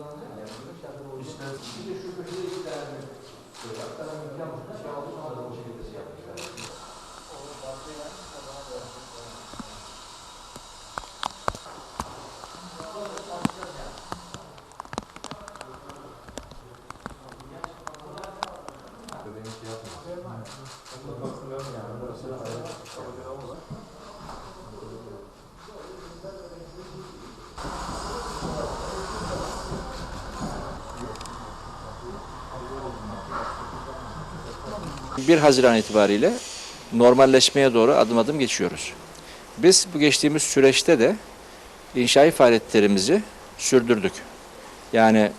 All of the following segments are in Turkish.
kullanacaksın yani. Bunu kendin o işler. Bir de şu köşede iki tane böyle. Hatta ben imkan bulmuş. Yağlı bana da o şekilde şey yapmışlar. Onu bahçeye bana da Benim şey yapmam. Onu da bakıyorum yani. Burası da ayrı. Kabul edemez. Haziran itibariyle normalleşmeye doğru adım adım geçiyoruz. Biz bu geçtiğimiz süreçte de inşai faaliyetlerimizi sürdürdük. Yani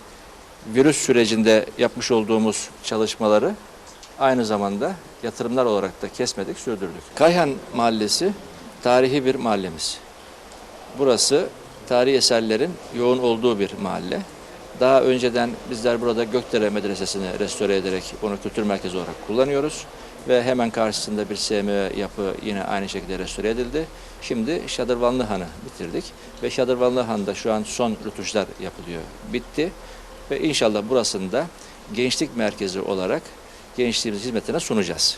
virüs sürecinde yapmış olduğumuz çalışmaları aynı zamanda yatırımlar olarak da kesmedik, sürdürdük. Kayhan Mahallesi tarihi bir mahallemiz. Burası tarihi eserlerin yoğun olduğu bir mahalle. Daha önceden bizler burada Gökdere Medresesi'ni restore ederek onu kültür merkezi olarak kullanıyoruz. Ve hemen karşısında bir SMÖ yapı yine aynı şekilde restore edildi. Şimdi Şadırvanlı Han'ı bitirdik. Ve Şadırvanlı Han'da şu an son rutuşlar yapılıyor. Bitti. Ve inşallah burasında gençlik merkezi olarak gençliğimiz hizmetine sunacağız.